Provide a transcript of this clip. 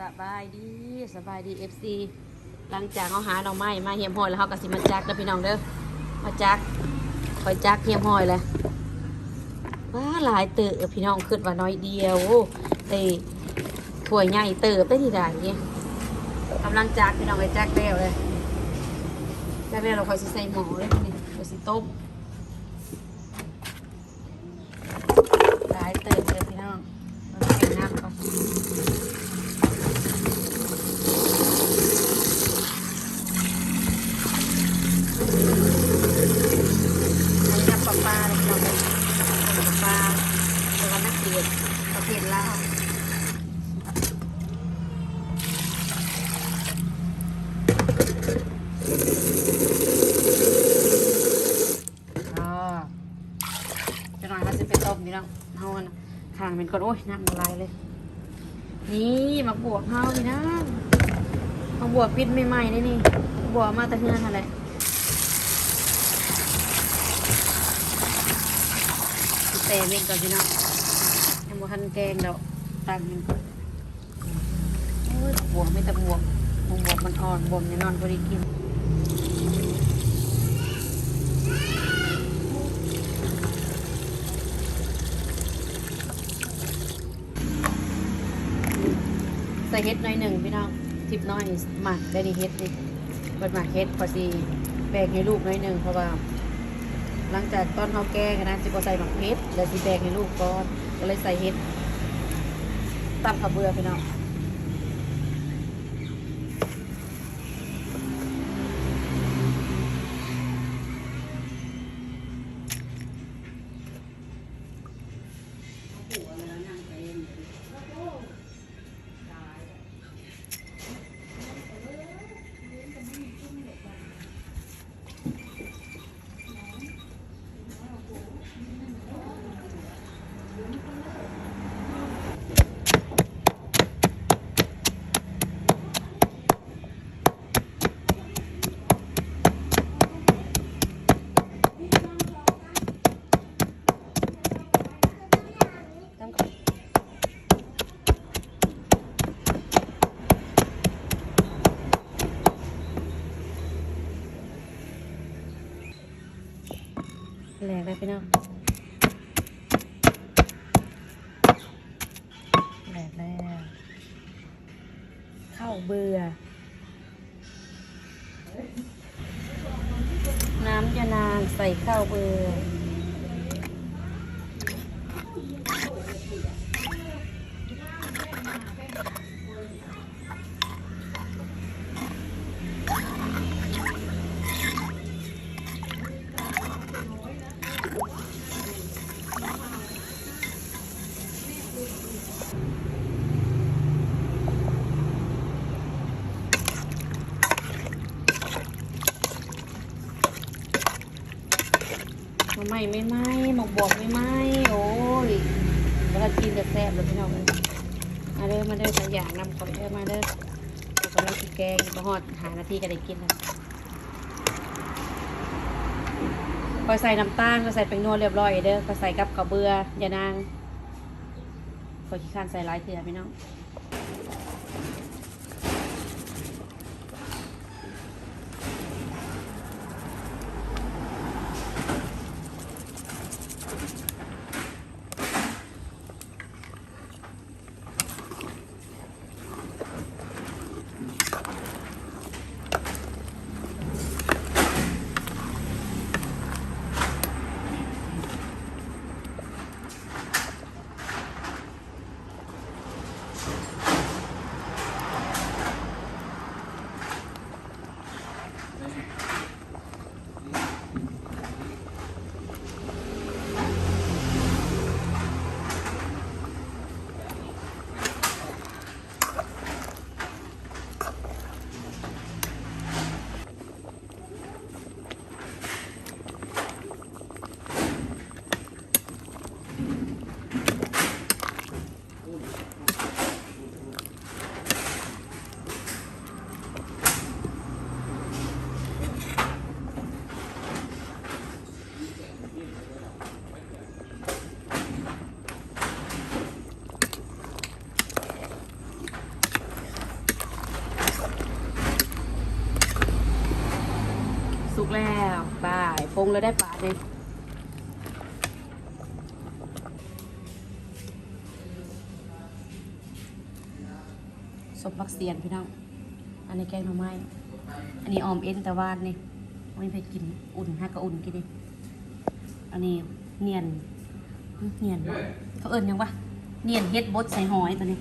สบายดีสบายดีเอฟซีหลังจากเขาหาดอกไม้มาเฮียมหอยแล้วเขาก็สิมาจักเด้อพี่น้องเด้อมาจักคอยจักเฮียมหอยเลยว้าหลายเติบพี่น้องขึ้นว่าน้อยเดียวไอ้ถั่วใหญ่เติบได้ที่ใดเนี่ยกำลังจักพี่น้องไปจักแล้วเลยจักแล้วเราคอยสิใส่หม้อเลยนี่คอยสิต้มหลายเติบเลยพี่น้องเราใส่น้ำก่อนนี้น้ำปลาปลาเลยเราเลยน้ำปลาปลาแล้วก็นักเรียน ประเภทลาวจะหน่อยเขาจะไปต้มนี่น้องเฮานะขางเป็นคนโอ้ยน้ำละลายเลย นี่มาบวกเฮาพี่น้องมาบวกปิดใหม่ๆนี่นี่บวกมาแต่เฮือนอะไรแต่เม่นก่อนพี่น้อง บ่ทันแกงดอกตักมันก่อนโอ้ยบวมไม่แต่บวมบวมบวมมันอ่อนบวมเนี่ยนอนพอดีกินใส่เฮ็ดหน่อยหนึ่งพี่น้องทิปน้อยนี่หมักได้ดีเฮ็ดนี่เปิดหมักเฮ็ดพอดีแบกให้ลูกหน่อยหนึ่งเพราะว่า หลังจากตอนเขาแกงนะจิก็ใส่หมักเฮ็ดแล้วสิแบกให้ลูกก่อน ก็เลยใส่เห็ดตำขับเบือพี่น้อง แหลกเลยพี่น้องแหลกแล้วเข้าเบื่อ น้ำยานางใส่ข้าวเบื่อ มาไม่ไม่ไหม้หมกบวกไม่ไหม้โอ้ยแล้วก็กินจะแซ่บเลยพี่น้องเอ้ยมาเด้อมาเด้อขยางนำขอยเด้อมาเด้อเดี๋ยวกำลังกินแกงหอดหานาทีก็ได้กินแล้วพอใส่น้ำตาลก็ใส่เป็นนัวเรียบร้อยเด้อพอใส่กับข้าวเบื่อยานางพอขี้ข้านใส่ร้ายเถื่อพี่น้อง แล้วบายปรุงแล้วได้ปลาเลยสมบักเสียนพี่น้อง อันนี้แกงหน่อไม้ อันนี้ออมเอ็นแต่ว่านี่ไม่ไปกินอุ่นฮะก็อุ่นกินดิอันนี้เนียน เนียนเขาเอิญยังวะเนียนเฮ็ดบดใส่หอยตัวนี้